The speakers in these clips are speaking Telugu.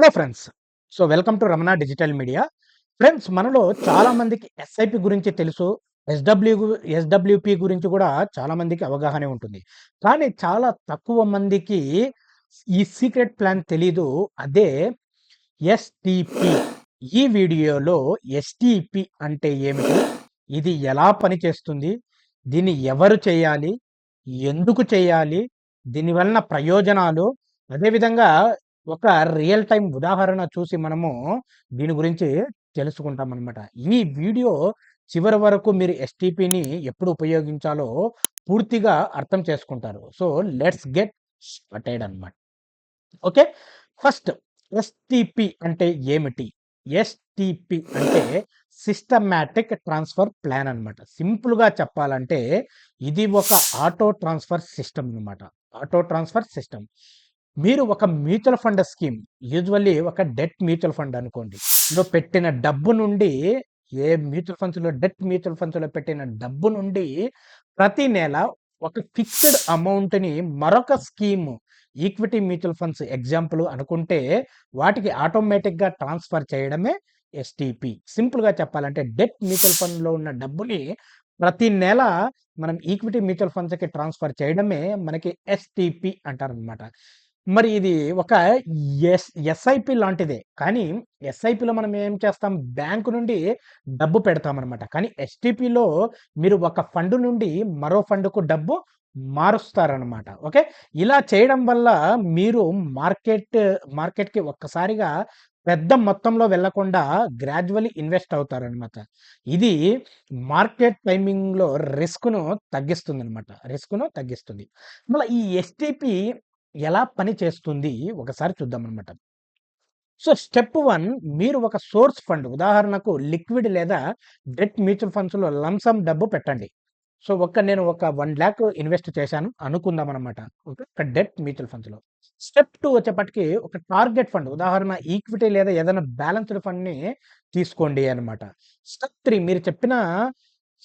Hello friends. So welcome to Ramana digital media. Friends మనలో చాలా మందికి ఎస్ఐపి గురించి తెలుసు ఎస్డబ్ల్యూ ఎస్డబ్ల్యూపి గురించి కూడా చాలా మందికి అవగాహన ఉంటుంది. కానీ చాలా తక్కువ మందికి ఈ సీక్రెట్ ప్లాన్ తెలీదు. అదే ఎస్టిపి ఈ వీడియోలో ఎస్టిపి అంటే ఏమిటి? ఇది ఎలా పనిచేస్తుంది? దీన్ని ఎవరు చేయాలి? ఎందుకు చేయాలి? దీనివలన ప్రయోజనాలు? అదేవిధంగా ఒక రియల్ టైం ఉదాహరణ చూసి మనము దీని గురించి తెలుసుకుంటాం అనమాట ఈ వీడియో చివరి వరకు మీరు ఎస్టీపీని ఎప్పుడు ఉపయోగించాలో పూర్తిగా అర్థం చేసుకుంటారు. సో లెట్స్ గెట్ స్టార్టెడ్ అనమాట ఓకే? ఫస్ట్ ఎస్టిపి అంటే ఏమిటి? ఎస్టిపి అంటే సిస్టమాటిక్ ట్రాన్స్ఫర్ ప్లాన్ అనమాట సింపుల్గా చెప్పాలంటే ఇది ఒక ఆటో ట్రాన్స్ఫర్ సిస్టమ్ అనమాట ఆటో ట్రాన్స్ఫర్ సిస్టమ్. మీరు ఒక మ్యూచువల్ ఫండ్ స్కీమ్ యూజువల్లీ ఒక డెట్ మ్యూచువల్ ఫండ్ అనుకోండి. లో పెట్టిన డబ్బు నుండి ఏ మ్యూచువల్ ఫండ్స్లో డెట్ మ్యూచువల్ ఫండ్స్లో పెట్టిన డబ్బు నుండి ప్రతి నెల ఒక ఫిక్స్డ్ అమౌంట్ని మరొక scheme equity mutual funds example అనుకుంటే వాటికి ఆటోమేటిక్గా ట్రాన్స్ఫర్ చేయడమే ఎస్టీపీ. సింపుల్గా చెప్పాలంటే డెట్ మ్యూచువల్ ఫండ్లో ఉన్న డబ్బుని ప్రతి నెల మనం ఈక్విటీ మ్యూచువల్ ఫండ్స్కి ట్రాన్స్ఫర్ చేయడమే మనకి ఎస్టీపీ అంటారనమాట మరి ఇది ఒక ఎస్ ఎస్ఐపి లాంటిదే. కానీ ఎస్ఐపిలో మనం ఏం చేస్తాం? బ్యాంకు నుండి డబ్బు పెడతామన్నమాట. కానీ ఎస్టిపిలో మీరు ఒక ఫండ్ నుండి మరో ఫండ్కు డబ్బు మారుస్తారనమాట ఓకే? ఇలా చేయడం వల్ల మీరు మార్కెట్ మార్కెట్కి ఒక్కసారిగా పెద్ద మొత్తంలో వెళ్ళకుండా గ్రాడ్యువల్లీ ఇన్వెస్ట్ అవుతారనమాట ఇది మార్కెట్ టైమింగ్లో రిస్క్ను తగ్గిస్తుంది అనమాట రిస్క్ను తగ్గిస్తుంది. మళ్ళీ ఈ ఎస్టిపి ఎలా పని చేస్తుంది? ఒకసారి చూద్దాం అనమాట సో స్టెప్ వన్ మీరు ఒక సోర్స్ ఫండ్ ఉదాహరణకు లిక్విడ్ లేదా డెట్ మ్యూచువల్ ఫండ్స్లో లంసమ్ డబ్బు పెట్టండి. సో ఒక నేను ఒక వన్ ల్యాక్ ఇన్వెస్ట్ చేశాను అనుకుందాం అనమాట ఒక డెట్ మ్యూచువల్ ఫండ్స్లో. స్టెప్ టూ వచ్చేపటికి ఒక టార్గెట్ ఫండ్ ఉదాహరణ ఈక్విటీ లేదా ఏదైనా బ్యాలెన్స్డ్ ఫండ్ని తీసుకోండి అనమాట స్టెప్ త్రీ మీరు చెప్పిన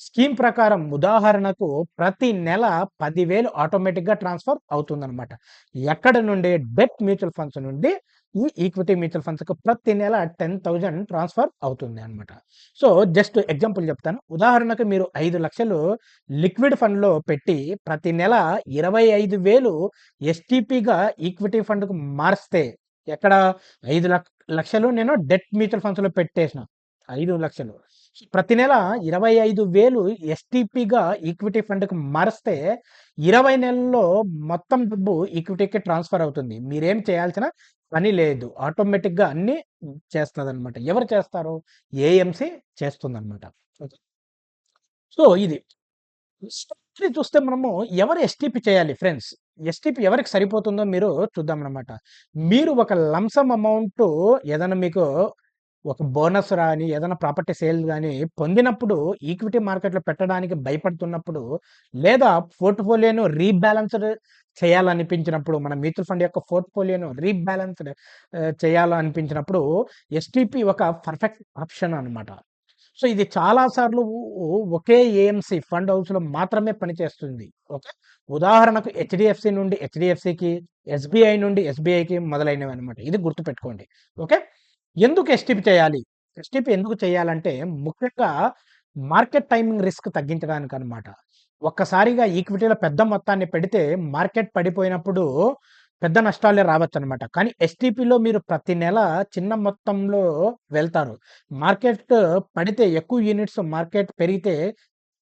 స్కీమ్ ప్రకారం ఉదాహరణకు ప్రతి నెల పదివేలు ఆటోమేటిక్గా ట్రాన్స్ఫర్ అవుతుందన్నమాట. ఎక్కడ నుండి? డెట్ మ్యూచువల్ ఫండ్స్ నుండి ఈ ఈక్విటీ మ్యూచువల్ ఫండ్స్కి ప్రతి నెల టెన్ థౌజండ్ ట్రాన్స్ఫర్ అవుతుంది అనమాట సో జస్ట్ ఎగ్జాంపుల్ చెప్తాను. ఉదాహరణకు మీరు ఐదు లక్షలు లిక్విడ్ ఫండ్లో పెట్టి ప్రతి నెల ఇరవై ఐదు వేలు ఎస్టీపీగా ఈక్విటీ ఫండ్కు మారిస్తే ఎక్కడ? ఐదు లక్షలు నేను డెట్ మ్యూచువల్ ఫండ్స్లో పెట్టేసిన. ఐదు లక్షలు. ప్రతి నెల ఇరవై ఐదు వేలు ఎస్టీపీగా ఈక్విటీ ఫండ్కి మారిస్తే ఇరవై నెలల్లో మొత్తం డబ్బు ఈక్విటీకి ట్రాన్స్ఫర్ అవుతుంది. మీరేం చేయాల్సిన పని లేదు. ఆటోమేటిక్గా అన్నీ చేస్తుంది అనమాట ఎవరు చేస్తారు? ఏఎంసీ చేస్తుంది అనమాట సో ఇది. చూస్తే మనము ఎవరు ఎస్టీపీ చేయాలి ఫ్రెండ్స్? ఎస్టీపీ ఎవరికి సరిపోతుందో మీరు చూద్దాం అనమాట మీరు ఒక లంసమ్ అమౌంట్ ఏదైనా మీకు ఒక బోనస్ రాని ఏదైనా ప్రాపర్టీ సేల్ కానీ పొందినప్పుడు ఈక్విటీ మార్కెట్లో పెట్టడానికి భయపడుతున్నప్పుడు లేదా పోర్ట్ఫోలియోను రీబ్యాలెన్స్డ్ చేయాలనిపించినప్పుడు మన మ్యూచువల్ ఫండ్ యొక్క పోర్ట్ఫోలియోను రీబ్యాలెన్స్డ్ చేయాలనిపించినప్పుడు ఎస్టీపీ ఒక పర్ఫెక్ట్ ఆప్షన్ అనమాట సో ఇది చాలాసార్లు ఒకే ఏఎంసీ ఫండ్ హౌస్లో మాత్రమే పనిచేస్తుంది. ఓకే? ఉదాహరణకు హెచ్డిఎఫ్సి నుండి హెచ్డిఎఫ్సికి ఎస్బీఐ నుండి ఎస్బీఐకి మొదలైనవి అనమాట ఇది గుర్తుపెట్టుకోండి. ఓకే? ఎందుకు ఎస్టిపి చేయాలి? ఎస్టిపి ఎందుకు చేయాలంటే ముఖ్యంగా మార్కెట్ టైమింగ్ రిస్క్ తగ్గించడానికి అనమాట ఒక్కసారిగా ఈక్విటీలో పెద్ద మొత్తాన్ని పెడితే మార్కెట్ పడిపోయినప్పుడు పెద్ద నష్టాలే రావచ్చు అనమాట కానీ ఎస్టీపీలో మీరు ప్రతి నెల చిన్న మొత్తంలో వెళ్తారు. మార్కెట్ పడితే ఎక్కువ యూనిట్స్ మార్కెట్ పెరిగితే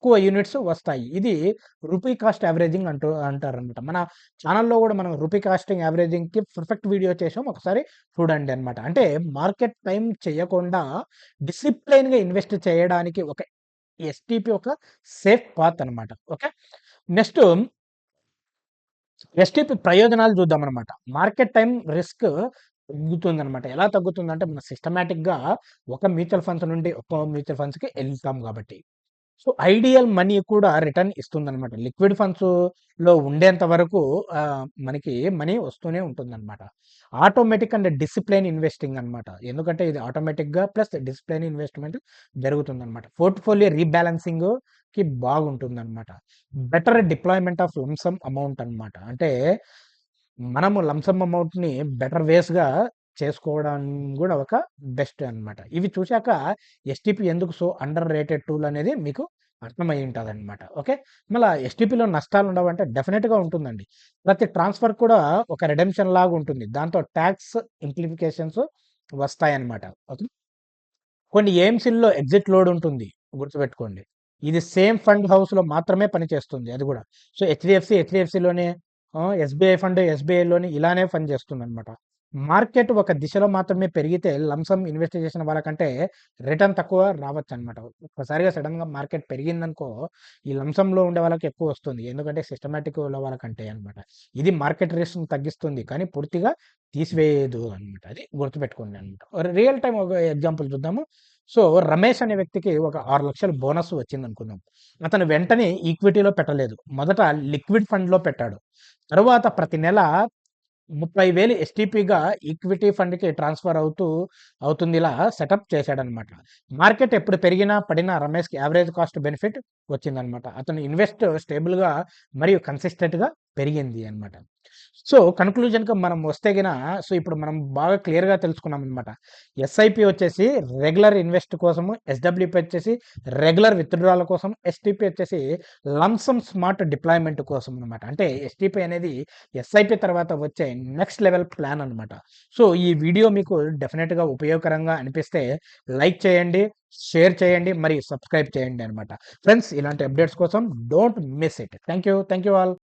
ఎక్కువ యూనిట్స్ వస్తాయి. ఇది రూపీ కాస్ట్ యావరేజింగ్ అంటూ అంటారు అనమాట మన ఛానల్లో కూడా మనం రూపీ కాస్టింగ్ యావరేజింగ్కి పర్ఫెక్ట్ వీడియో చేసాం. ఒకసారి చూడండి అనమాట అంటే మార్కెట్ టైం చేయకుండా డిసిప్లైన్గా ఇన్వెస్ట్ చేయడానికి ఒక ఎస్టీపీ ఒక సేఫ్ పాత్ అనమాట ఓకే? నెక్స్ట్ ఎస్టీపీ ప్రయోజనాలు చూద్దాం అనమాట మార్కెట్ టైం రిస్క్ తగ్గుతుంది అనమాట ఎలా తగ్గుతుందంటే మన సిస్టమేటిక్గా ఒక మ్యూచువల్ ఫండ్స్ నుండి ఒక మ్యూచువల్ ఫండ్స్కి వెళ్తాం కాబట్టి. సో ఐడియల్ మనీ కూడా రిటర్న్ ఇస్తుందనమాట లిక్విడ్ ఫండ్స్లో ఉండేంత వరకు మనకి మనీ వస్తూనే ఉంటుందన్నమాట. ఆటోమేటిక్ అండ్ డిసిప్లైన్ ఇన్వెస్టింగ్ అనమాట ఎందుకంటే ఇది ఆటోమేటిక్గా ప్లస్ డిసిప్లైన్ ఇన్వెస్ట్మెంట్ జరుగుతుందన్నమాట. పోర్ట్ఫోలియో రీబ్యాలెన్సింగ్కి బాగుంటుందన్నమాట. Better deployment of lump sum amount అనమాట అంటే మనము లంసమ్ అమౌంట్ని బెటర్ వేస్గా చేసుకోవడం కూడా ఒక బెస్ట్ అనమాట. ఇవి చూశాక ఎస్టీపీ ఎందుకు సో అండర్ రేటెడ్ టూల్ అనేది మీకు అర్థమై ఉంటదనమాట. ఓకే. మళ్ళీ ఎస్టీపీలో నష్టాలు ఉండవంటే డెఫినెట్గా ఉంటుందండి. ప్రతి ట్రాన్స్‌ఫర్ కూడా ఒక రిడెంప్షన్ లాగా ఉంటుంది. దాంతో ట్యాక్స్ ఇంప్లిఫికేషన్స్ వస్తాయన్నమాట. ఓకే. కొన్ని ఏఎంసీల్లో ఎగ్జిట్ లోడ్ ఉంటుంది. గుర్తుపెట్టుకోండి. ఇది సేమ్ ఫండ్ హౌస్‌లో మాత్రమే పనిచేస్తుంది అది కూడా సో, హెచ్‌డిఎఫ్‌సి హెచ్‌డిఎఫ్‌సిలోనే ఎస్‌బీఐ ఫండ్ ఎస్బీఐలోని ఇలానే పనిచేస్తుందనమాట. మార్కెట్ ఒక దిశలో మాత్రమే పెరిగితే లంసమ్ ఇన్వెస్ట్ చేసిన వాళ్ళకంటే రిటర్న్ తక్కువ రావచ్చు అనమాట ఒక్కసారిగా సడన్గా మార్కెట్ పెరిగిందనుకో ఈ లంసంలో ఉండే వాళ్ళకి ఎక్కువ వస్తుంది. ఎందుకంటే సిస్టమేటిక్ వాళ్ళకంటే అనమాట. ఇది మార్కెట్ రిస్క్ తగ్గిస్తుంది. కానీ పూర్తిగా తీసివేయదు అనమాట. అది గుర్తుపెట్టుకోండి అనమాట. రియల్ టైం ఒక ఎగ్జాంపుల్ చూద్దాము. సో, రమేష్ అనే వ్యక్తికి ఒక ఆరు లక్షల బోనస్ వచ్చిందనుకుందాం. అతను వెంటనే ఈక్విటీలో పెట్టలేదు. మొదట లిక్విడ్ ఫండ్‌లో పెట్టాడు. తరువాత ప్రతి నెల ముప్పై వేలు ఎస్టీపీగా ఈక్విటీ ఫండ్‌కి ట్రాన్స్‌ఫర్ అవుతూ అవుతుందిలా సెటప్ చేశాడనమాట. మార్కెట్ ఎప్పుడు పెరిగినా, పడినా రమేష్‌కి యావరేజ్ కాస్ట్ బెనిఫిట్ వచ్చిందనమాట. అతను ఇన్వెస్ట్ స్టేబుల్‌గా మరియు కన్సిస్టెంట్‌గా పెరిగింది అనమాట. సో, కన్‌క్లూజన్‌కి మనం వస్తే గిన సో, ఇప్పుడు మనం బాగా క్లియర్‌గా తెలుసుకున్నాం అనమాట ఎస్ఐపి వచ్చేసి రెగ్యులర్ ఇన్వెస్ట్ కోసము, ఎస్‌డబ్ల్యూపీ వచ్చేసి రెగ్యులర్ విత్‌డ్రాల కోసం, ఎస్టీపీ వచ్చేసి లంసమ్ స్మార్ట్ డిప్లాయ్‌మెంట్ కోసం అనమాట. అంటే ఎస్టీపీ అనేది ఎస్ఐపి తర్వాత వచ్చే నెక్స్ట్ లెవెల్ ప్లాన్ అనమాట. సో, ఈ వీడియో మీకు డెఫినెట్గా ఉపయోగకరంగా అనిపిస్తే లైక్ చేయండి, షేర్ చేయండి, మరియు సబ్స్క్రైబ్ చేయండి అనమాట. ఫ్రెండ్స్ ఇలాంటి అప్డేట్స్ కోసం don't miss it. Thank you. Thank you all.